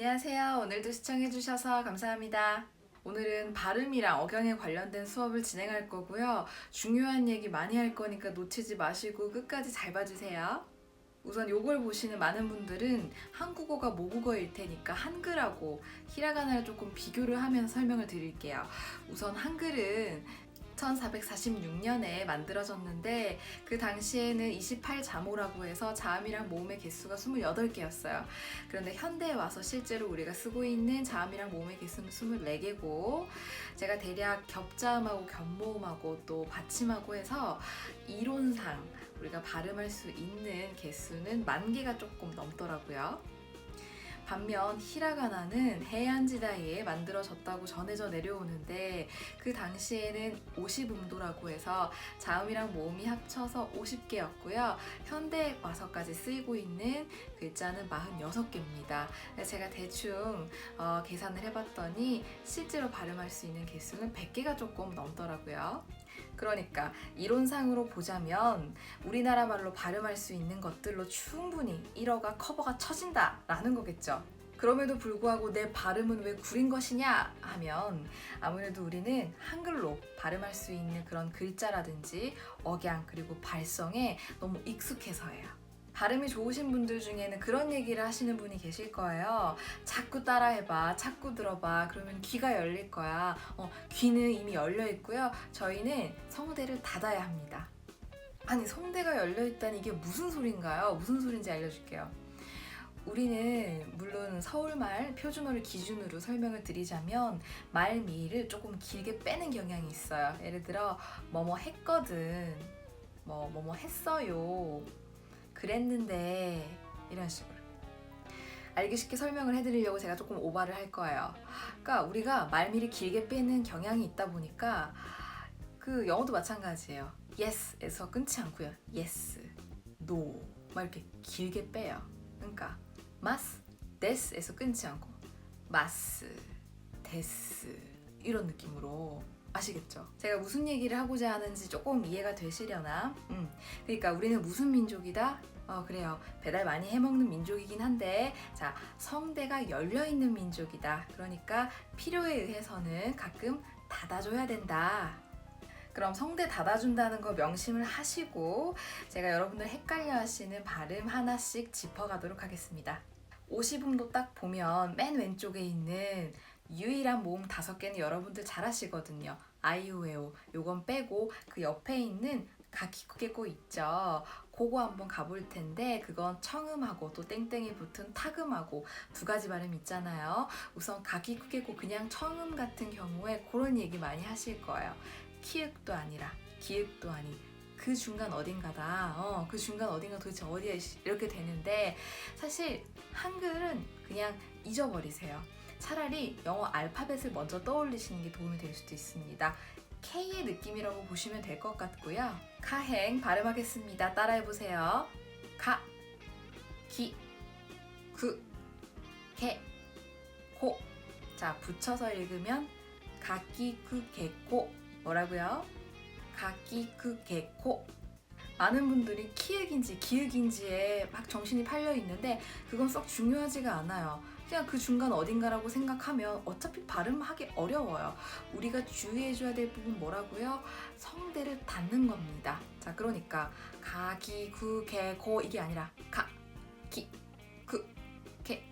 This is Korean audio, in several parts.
안녕하세요. 오늘도 시청해주셔서 감사합니다. 오늘은 발음이랑 억양에 관련된 수업을 진행할 거고요. 중요한 얘기 많이 할 거니까 놓치지 마시고 끝까지 잘 봐주세요. 우선 요걸 보시는 많은 분들은 한국어가 모국어일 테니까 한글하고 히라가나를 조금 비교를 하면서 설명을 드릴게요. 우선 한글은 1446년에 만들어졌는데 그 당시에는 28자모라고 해서 자음이랑 모음의 개수가 28개였어요. 그런데 현대에 와서 실제로 우리가 쓰고 있는 자음이랑 모음의 개수는 24개고 제가 대략 겹자음하고 겹모음하고 또 받침하고 해서 이론상 우리가 발음할 수 있는 개수는 만 개가 조금 넘더라고요. 반면 히라가나는 해안지다에 만들어졌다고 전해져 내려오는데 그 당시에는 50음도라고 해서 자음이랑 모음이 합쳐서 50개였고요. 현대에 와서까지 쓰이고 있는 글자는 46개입니다. 제가 대충 어, 계산을 해봤더니 실제로 발음할 수 있는 개수는 100개가 조금 넘더라고요. 그러니까 이론상으로 보자면 우리나라 말로 발음할 수 있는 것들로 충분히 1어가 커버가 쳐진다라는 거겠죠. 그럼에도 불구하고 내 발음은 왜 구린 것이냐 하면 아무래도 우리는 한글로 발음할 수 있는 그런 글자라든지 억양 그리고 발성에 너무 익숙해서예요. 발음이 좋으신 분들 중에는 그런 얘기를 하시는 분이 계실 거예요. 자꾸 따라해봐, 자꾸 들어봐. 그러면 귀가 열릴 거야. 어, 귀는 이미 열려 있고요. 저희는 성대를 닫아야 합니다. 아니, 성대가 열려 있다니 이게 무슨 소린가요? 무슨 소린지 알려줄게요. 우리는 물론 서울말 표준어를 기준으로 설명을 드리자면 말 미를 조금 길게 빼는 경향이 있어요. 예를 들어 뭐뭐 했거든, 뭐 뭐뭐 했어요, 그랬는데 이런 식으로. 알기 쉽게 설명을 해드리려고 제가 조금 오바를 할 거예요. 그러니까 우리가 말미를 길게 빼는 경향이 있다 보니까 그 영어도 마찬가지예요. yes에서 끊지 않고요. yes, no 막 이렇게 길게 빼요. 그러니까 mas, des에서 끊지 않고 mas, des 이런 느낌으로 아시겠죠? 제가 무슨 얘기를 하고자 하는지 조금 이해가 되시려나? 음, 그러니까 우리는 무슨 민족이다? 어, 그래요. 배달 많이 해먹는 민족이긴 한데, 자, 성대가 열려있는 민족이다. 그러니까 필요에 의해서는 가끔 닫아줘야 된다. 그럼 성대 닫아준다는 거 명심을 하시고, 제가 여러분들 헷갈려 하시는 발음 하나씩 짚어가도록 하겠습니다. 50음도 딱 보면 맨 왼쪽에 있는 유일한 모음 다섯 개는 여러분들 잘 아시거든요. 아이오에오. 요건 빼고 그 옆에 있는 가키쿠게코 있죠. 그거 한번 가볼 텐데 그건 청음하고 또 땡땡이 붙은 타금하고 두 가지 발음 있잖아요. 우선 가키쿠게코 그냥 청음 같은 경우에 그런 얘기 많이 하실 거예요. 키읔도 아니라 기윽도 아닌 그 중간 어딘가다. 어, 그 중간 어딘가 도대체 어디에 이렇게 되는데 사실 한글은 그냥 잊어버리세요. 차라리 영어 알파벳을 먼저 떠올리시는 게 도움이 될 수도 있습니다. K의 느낌이라고 보시면 될 것 같고요. 카행 발음하겠습니다. 따라해 보세요. 가, 기, 구, 개, 코. 자, 붙여서 읽으면 가기쿠개코 뭐라고요? 가기쿠개코 많은 분들이 키읔인지 기윽인지에 막 정신이 팔려 있는데 그건 썩 중요하지가 않아요. 그냥 그 중간 어딘가라고 생각하면 어차피 발음하기 어려워요. 우리가 주의해줘야 될 부분 뭐라고요? 성대를 닫는 겁니다. 자, 그러니까 가, 기, 구, 개, 고 이게 아니라 가, 기, 구, 개,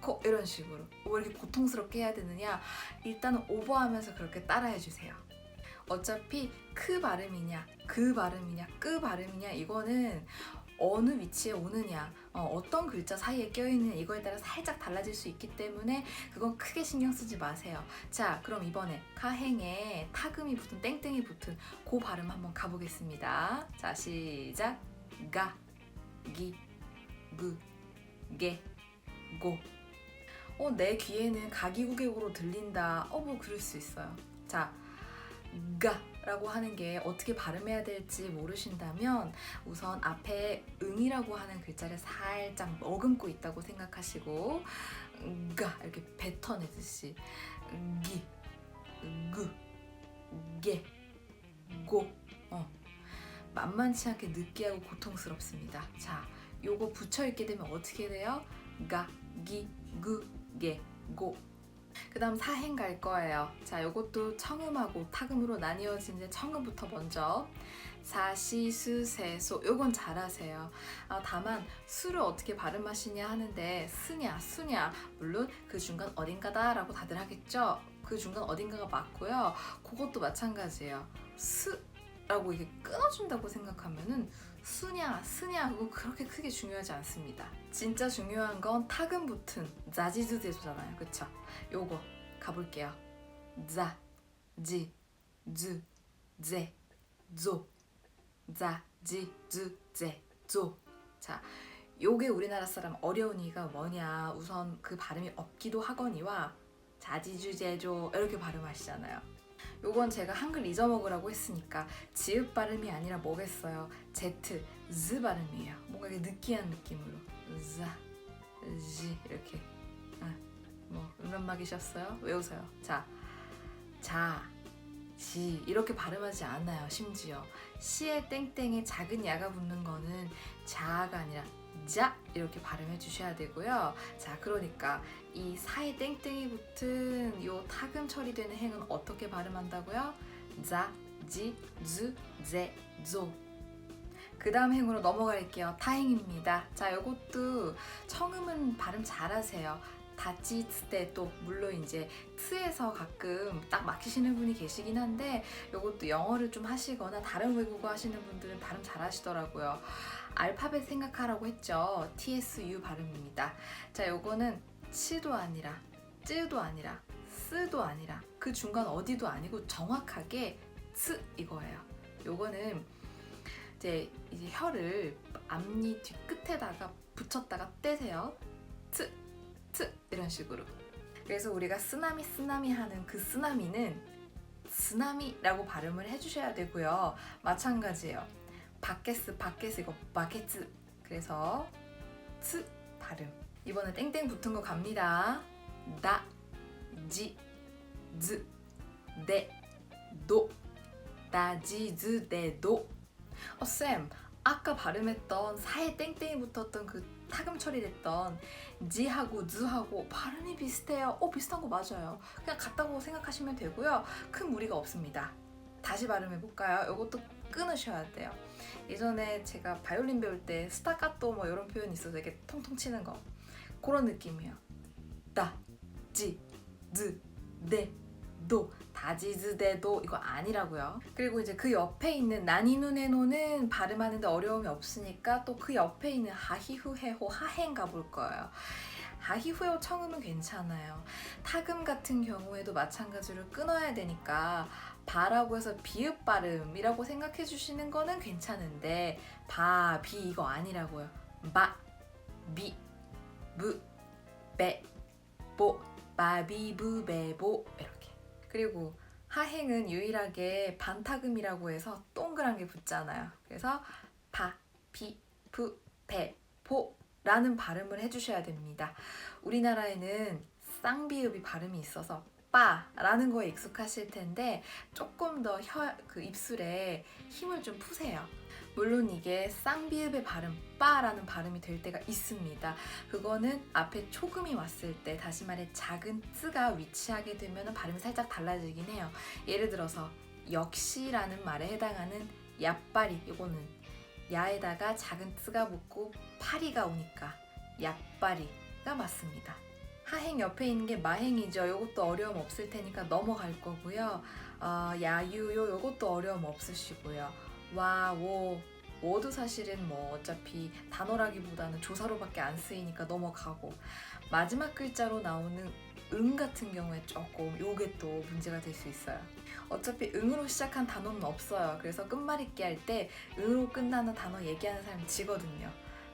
고 이런 식으로 왜 이렇게 고통스럽게 해야 되느냐? 일단은 오버하면서 그렇게 따라해주세요. 어차피 크 발음이냐, 그 발음이냐, 끄 발음이냐 이거는 어느 위치에 오느냐, 어, 떤 글자 사이에 껴있는 이거에 따라 살짝 달라질 수 있기 때문에 그건 크게 신경 쓰지 마세요. 자, 그럼 이번에 카행에 타금이 붙은 땡땡이 붙은 그 발음 한번 가보겠습니다. 자, 시작. 가, 기, 그, 게, 고. 어, 내 귀에는 가기구개고로 들린다. 어, 뭐 그럴 수 있어요. 자, 가라고 하는 게 어떻게 발음해야 될지 모르신다면 우선 앞에 응이라고 하는 글자를 살짝 머금고 있다고 생각하시고 가 이렇게 뱉어내듯이 기, 그, 게, 고 어. 만만치 않게 느끼하고 고통스럽습니다. 자, 요거 붙여 있게 되면 어떻게 돼요? 가, 기, 그, 게, 고. 그 다음 사행 갈 거예요. 자, 요것도 청음하고 타금으로 나뉘어지는데 청음부터 먼저. 사시수세소 요건 잘하세요. 아, 다만 수를 어떻게 발음하시냐 하는데 스냐 수냐 물론 그 중간 어딘가다라고 다들 하겠죠. 그 중간 어딘가가 맞고요. 그것도 마찬가지예요. 스 라고 이게 끊어준다고 생각하면은 수냐 스냐 그거 그렇게 크게 중요하지 않습니다. 진짜 중요한 건 타금 붙은 자지즈 제조잖아요. 그쵸? 요거 가볼게요. 자, 지, 즈, 제, 조, 자, 지, 즈, 제, 조. 자, 요게 우리나라 사람 어려운 이가 뭐냐? 우선 그 발음이 없기도 하거니와 자지주제조 이렇게 발음하시잖아요. 요건 제가 한글 잊어먹으라고 했으니까 지읒 발음이 아니라 뭐겠어요? Z, Z 발음이에요. 뭔가 이게 느끼한 느낌으로 자, 지 이렇게 아, 뭐 음란막이셨어요? 왜 웃어요? 자, 자, 지 이렇게 발음하지 않아요. 심지어 시에 땡땡에 작은 야가 붙는 거는 자가 아니라 자 이렇게 발음해 주셔야 되고요. 자, 그러니까 이 사에 땡땡이 붙은 요 타금 처리되는 행은 어떻게 발음한다고요? 자, 지, 즈, 제, 조. 그 다음 행으로 넘어갈게요. 타행입니다. 자, 요것도 청음은 발음 잘하세요. 다치 때또 물론 이제 트에서 가끔 딱 막히시는 분이 계시긴 한데 요것도 영어를 좀 하시거나 다른 외국어 하시는 분들은 발음 잘 하시더라고요. 알파벳 생각하라고 했죠. TSU 발음입니다. 자, 요거는 치도 아니라 쯔도 아니라 쓰도 아니라 그 중간 어디도 아니고 정확하게 츠 이거예요. 요거는 이제 이제 혀를 앞니 뒤 끝에다가 붙였다가 떼세요. 트, 트 이런 식으로. 그래서 우리가 쓰나미 쓰나미 하는 그 쓰나미는 쓰나미라고 발음을 해주셔야 되고요. 마찬가지예요. 바켓스 바켓스 이거 바켓스. 그래서 트 발음. 이번에 땡땡 붙은 거 갑니다. 나, 지, 즈, 데, 도. 나지, 즈, 데, 도. 어, 쌤, 아까 발음했던 사에 땡땡이 붙었던 그 타금 처리됐던 지하고 즈하고 발음이 비슷해요. 어, 비슷한 거 맞아요. 그냥 같다고 생각하시면 되고요. 큰 무리가 없습니다. 다시 발음해 볼까요? 이것도 끊으셔야 돼요. 예전에 제가 바이올린 배울 때 스타카토 뭐 이런 표현이 있어서 이렇게 통통 치는 거 그런 느낌이에요. 다, 지, 즈, 데, 도 다지즈데도 이거 아니라고요. 그리고 이제 그 옆에 있는 나니누네노는 발음하는데 어려움이 없으니까 또 그 옆에 있는 하히후헤호 하행 가볼 거예요. 하히후헤호 청음은 괜찮아요. 타금 같은 경우에도 마찬가지로 끊어야 되니까 바라고 해서 비읍 발음이라고 생각해 주시는 거는 괜찮은데 바, 비 이거 아니라고요. 바, 비, 부, 베, 보, 바비부 베보 이렇게. 그리고 하행은 유일하게 반타금이라고 해서 동그란 게 붙잖아요. 그래서 바, 비, 부, 베, 보 라는 발음을 해주셔야 됩니다. 우리나라에는 쌍비읍이 발음이 있어서 빠라는 거에 익숙하실 텐데 조금 더 혀, 그 입술에 힘을 좀 푸세요. 물론 이게 쌍비읍의 발음 빠라는 발음이 될 때가 있습니다. 그거는 앞에 초금이 왔을 때 다시 말해 작은 쯔가 위치하게 되면 발음이 살짝 달라지긴 해요. 예를 들어서 역시라는 말에 해당하는 야빠리 이거는 야에다가 작은 쯔가 붙고 파리가 오니까 야빠리가 맞습니다. 하행 옆에 있는 게 마행이죠. 이것도 어려움 없을 테니까 넘어갈 거고요. 어, 야유요 이것도 어려움 없으시고요. 와, wo, 워도 사실은 뭐 어차피 단어라기보다는 조사로밖에 안 쓰이니까 넘어가고 마지막 글자로 나오는 응 같은 경우에 조금 요게 또 문제가 될 수 있어요. 어차피 응으로 시작한 단어는 없어요. 그래서 끝말잇기 할 때 응으로 끝나는 단어 얘기하는 사람이 지거든요.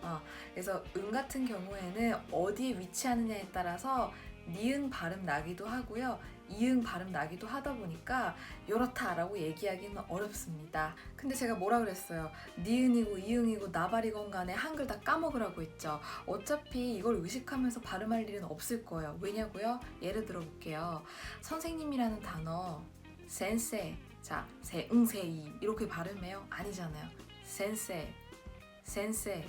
어, 그래서 응 같은 경우에는 어디에 위치하느냐에 따라서 니은 발음 나기도 하고요. 이응 발음 나기도 하다 보니까 이렇다라고 얘기하기는 어렵습니다. 근데 제가 뭐라 그랬어요? 니은이고 이응이고 나발이건 간에 한글 다 까먹으라고 했죠. 어차피 이걸 의식하면서 발음할 일은 없을 거예요. 왜냐고요? 예를 들어 볼게요. 선생님이라는 단어 센세 자 세응세이 이렇게 발음해요? 아니잖아요. 센세 센세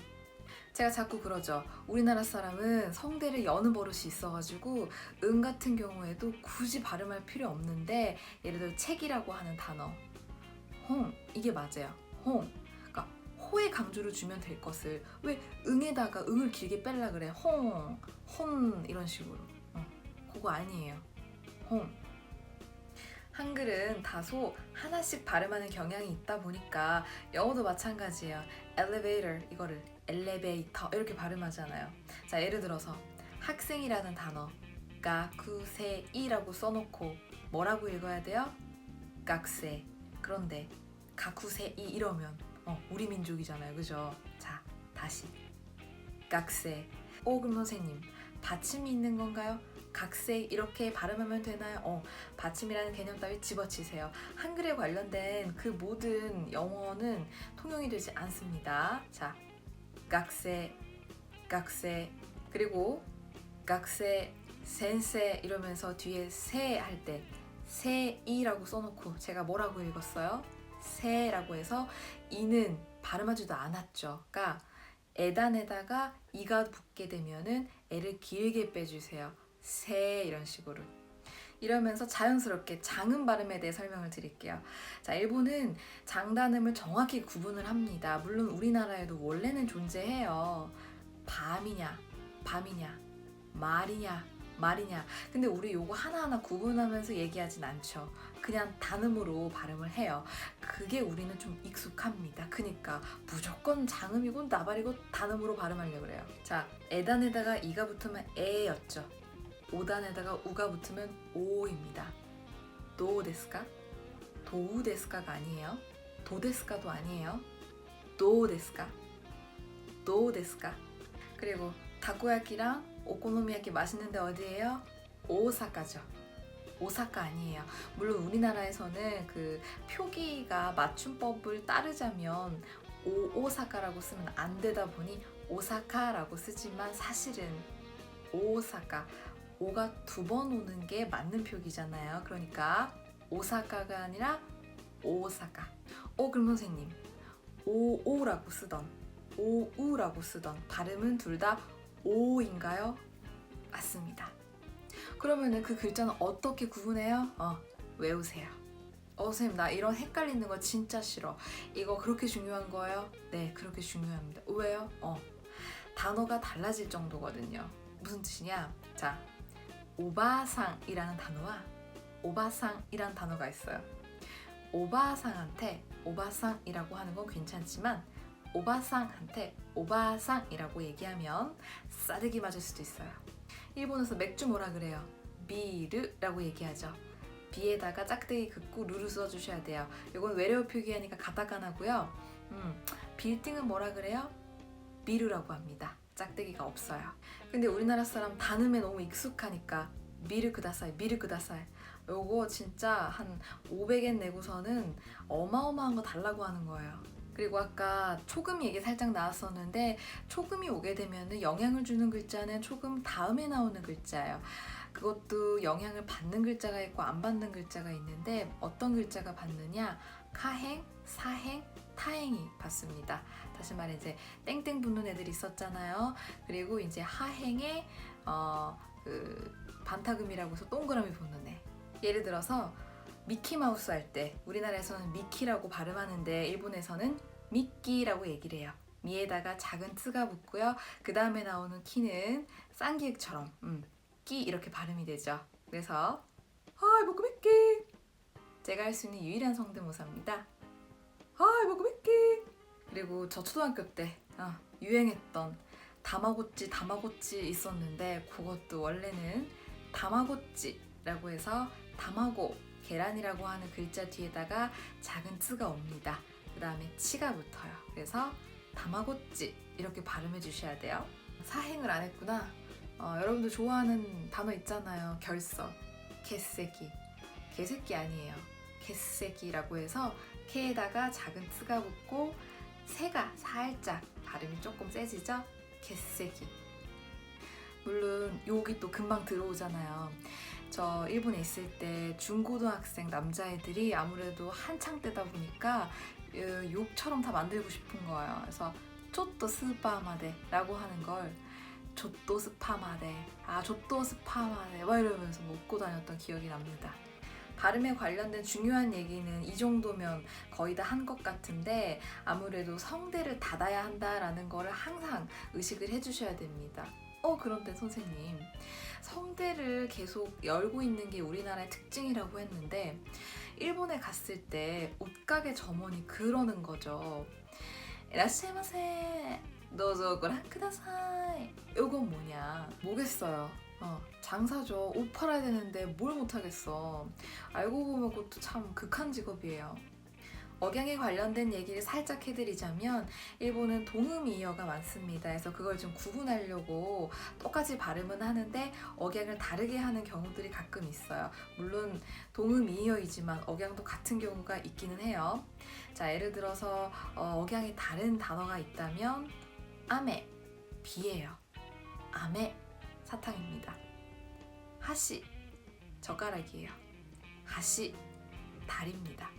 제가 자꾸 그러죠. 우리나라 사람은 성대를 여는 버릇이 있어가지고 응 같은 경우에도 굳이 발음할 필요 없는데 예를 들어 책이라고 하는 단어 홍 이게 맞아요. 홍 그러니까 호의 강조를 주면 될 것을 왜 응에다가 응을 길게 뺄라 그래 홍, 혼 이런 식으로 어, 그거 아니에요. 홍 한글은 다소 하나씩 발음하는 경향이 있다 보니까 영어도 마찬가지예요. elevator 이거를 엘리베이터 이렇게 발음하잖아요. 자 예를 들어서 학생이라는 단어 가쿠세이라고 써놓고 뭐라고 읽어야 돼요? 각세. 그런데 가쿠세이 이러면 어, 우리 민족이잖아요, 그죠? 자 다시 각세. 오 그럼 선생님 받침이 있는 건가요? 각세 이렇게 발음하면 되나요? 어, 받침이라는 개념 따위 집어치세요. 한글에 관련된 그 모든 영어는 통용이 되지 않습니다. 자, 각세, 각세, 그리고 각세, 센세 이러면서 뒤에 세 할 때 세이라고 써놓고 제가 뭐라고 읽었어요? 세라고 해서 이는 발음하지도 않았죠. 그러니까 에단에다가 이가 붙게 되면은 애를 길게 빼주세요. 세 이런 식으로. 이러면서 자연스럽게 장음 발음에 대해 설명을 드릴게요. 자, 일본은 장단음을 정확히 구분을 합니다. 물론 우리나라에도 원래는 존재해요. 밤이냐, 밤이냐, 말이냐, 말이냐. 근데 우리 요거 하나하나 구분하면서 얘기하진 않죠. 그냥 단음으로 발음을 해요. 그게 우리는 좀 익숙합니다. 그니까 무조건 장음이고 나발이고 단음으로 발음하려고 그래요. 자, 에단에다가 이가 붙으면 에였죠. 오단에다가 우가 붙으면 오입니다. 도 데스까? 도우 데스까가 아니에요. 도 데스까도 아니에요. 도 데스까? 도 데스까? 그리고 다코야키랑 오코노미야키 맛있는데 어디예요? 오사카죠. 오사카 아니에요. 물론 우리나라에서는 그 표기가 맞춤법을 따르자면 오, 오사카라고 쓰면 안 되다 보니 오사카라고 쓰지만 사실은 오사카 오가 두 번 오는 게 맞는 표기잖아요. 그러니까 오사카가 아니라 오사카. 오 그럼 선생님 오오라고 쓰던 오우라고 쓰던 발음은 둘 다 오인가요? 맞습니다. 그러면은 그 글자는 어떻게 구분해요? 어 외우세요. 어 선생님 나 이런 헷갈리는 거 진짜 싫어. 이거 그렇게 중요한 거예요? 네 그렇게 중요합니다. 왜요? 어 단어가 달라질 정도거든요. 무슨 뜻이냐? 자 오바상이라는 단어와 오바상이라는 단어가 있어요. 오바상한테 오바상이라고 하는 건 괜찮지만 오바상한테 오바상이라고 얘기하면 싸대기 맞을 수도 있어요. 일본에서 맥주 뭐라 그래요? 비르라고 얘기하죠. 비에다가 짝대기 긋고 루를 써주셔야 돼요. 이건 외래어 표기하니까 가타카나고요. 음, 빌딩은 뭐라 그래요? 비르라고 합니다. 짝대기가 없어요. 근데 우리나라 사람 단음에 너무 익숙하니까 미르 그다사이, 미르 그다사이. 요거 진짜 한 500엔 내고서는 어마어마한 거 달라고 하는 거예요. 그리고 아까 초금 얘기 살짝 나왔었는데 초금이 오게 되면 영향을 주는 글자는 초금 다음에 나오는 글자예요. 그것도 영향을 받는 글자가 있고 안 받는 글자가 있는데 어떤 글자가 받느냐 카행, 사행, 타행이 받습니다. 다시 말해 이제 땡땡 붙는 애들이 있었잖아요. 그리고 이제 하행에 어, 그 반타금이라고 해서 동그라미 붙는 애. 예를 들어서 미키마우스 할 때 우리나라에서는 미키라고 발음하는데 일본에서는 미끼라고 얘기를 해요. 미에다가 작은 트가 붙고요. 그 다음에 나오는 키는 쌍기획처럼 음, 끼 이렇게 발음이 되죠. 그래서 하이 먹고 미끼 제가 할 수 있는 유일한 성대모사입니다. 하이 먹고 미끼 그리고 저 초등학교 때 어, 유행했던 다마고찌 다마고찌 있었는데 그것도 원래는 다마고찌라고 해서 다마고 계란이라고 하는 글자 뒤에다가 작은 쯔가 옵니다. 그 다음에 치가 붙어요. 그래서 다마고찌 이렇게 발음해 주셔야 돼요. 사행을 안 했구나. 어, 여러분들 좋아하는 단어 있잖아요. 결석, 개새끼. 개새끼 아니에요. 개새끼라고 해서 케에다가 작은 쯔가 붙고 새가 살짝 발음이 조금 세지죠? 개새끼. 물론 욕이 또 금방 들어오잖아요. 저 일본에 있을 때 중고등학생 남자애들이 아무래도 한창 때다 보니까 어, 욕처럼 다 만들고 싶은 거예요. 그래서 쪼또 스파마데라고 하는 걸 조또 스파마데, 아 조또 스파마데 막 이러면서 먹고 다녔던 기억이 납니다. 발음에 관련된 중요한 얘기는 이 정도면 거의 다 한 것 같은데 아무래도 성대를 닫아야 한다라는 거를 항상 의식을 해주셔야 됩니다. 어 그런데 선생님 성대를 계속 열고 있는 게 우리나라의 특징이라고 했는데 일본에 갔을 때 옷가게 점원이 그러는 거죠. 이라시마세 너저 고란 쿠다사이 요건 뭐냐 뭐겠어요 어, 장사죠 옷 팔아야 되는데 뭘 못하겠어 알고 보면 그것도 참 극한 직업이에요 억양에 관련된 얘기를 살짝 해드리자면 일본은 동음이어가 많습니다. 그래서 그걸 좀 구분하려고 똑같이 발음은 하는데 억양을 다르게 하는 경우들이 가끔 있어요. 물론 동음이어이지만 억양도 같은 경우가 있기는 해요. 자 예를 들어서 어, 억양이 다른 단어가 있다면 아메 비예요. 아메 사탕입니다. 하시 젓가락이에요. 하시 달입니다.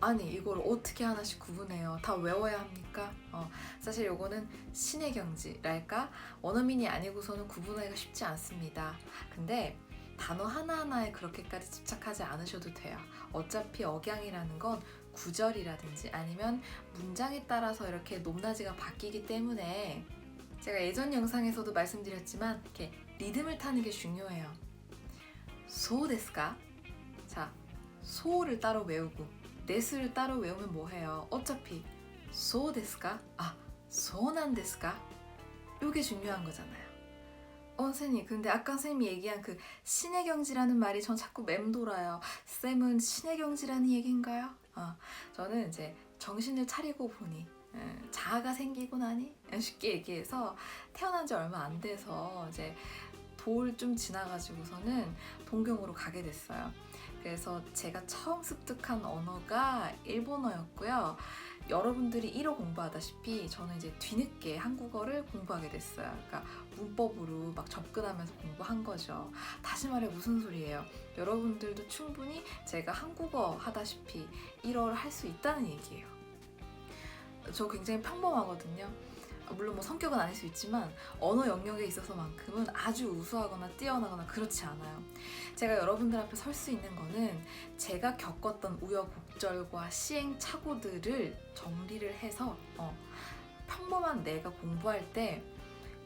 아니 이걸 어떻게 하나씩 구분해요? 다 외워야 합니까? 어, 사실 요거는 신의 경지랄까 원어민이 아니고서는 구분하기가 쉽지 않습니다. 근데 단어 하나하나에 그렇게까지 집착하지 않으셔도 돼요. 어차피 억양이라는 건 구절이라든지 아니면 문장에 따라서 이렇게 높낮이가 바뀌기 때문에 제가 예전 영상에서도 말씀드렸지만 이렇게 리듬을 타는 게 중요해요. 소 데스까? 자, 소를 따로 외우고 네스를 따로 외우면 뭐해요? 어차피 소 데스까? 아, 소난 데스까? 요게 중요한 거잖아요. 어, 선생님, 근데 아까 선생님이 얘기한 그 신의 경지라는 말이 전 자꾸 맴돌아요. 쌤은 신의 경지라는 얘기인가요? 어, 저는 이제 정신을 차리고 보니 에, 자아가 생기고 나니 쉽게 얘기해서 태어난 지 얼마 안 돼서 이제 돌 좀 지나가지고서는 동경으로 가게 됐어요. 그래서 제가 처음 습득한 언어가 일본어였고요. 여러분들이 1호 공부하다시피 저는 이제 뒤늦게 한국어를 공부하게 됐어요. 그러니까 문법으로 막 접근하면서 공부한 거죠. 다시 말해 무슨 소리예요? 여러분들도 충분히 제가 한국어 하다시피 1어를 할 수 있다는 얘기예요. 저 굉장히 평범하거든요. 물론 뭐 성격은 아닐 수 있지만 언어 영역에 있어서만큼은 아주 우수하거나 뛰어나거나 그렇지 않아요. 제가 여러분들 앞에 설 수 있는 거는 제가 겪었던 우여곡절과 시행착오들을 정리를 해서 어, 평범한 내가 공부할 때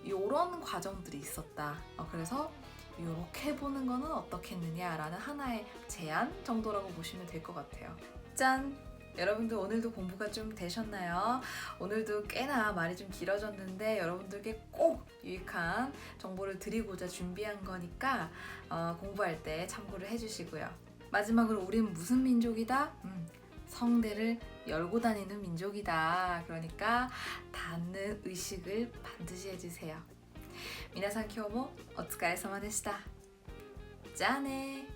이런 과정들이 있었다. 어, 그래서 이렇게 보는 거는 어떻겠느냐라는 하나의 제안 정도라고 보시면 될 것 같아요. 짠! 여러분들 오늘도 공부가 좀 되셨나요? 오늘도 꽤나 말이 좀 길어졌는데 여러분들께 꼭 유익한 정보를 드리고자 준비한 거니까 어, 공부할 때 참고를 해주시고요. 마지막으로 우린 무슨 민족이다? 음, 성대를 열고 다니는 민족이다. 그러니까 닿는 의식을 반드시 해주세요. 皆さん今日もお疲れ様でした。じゃあね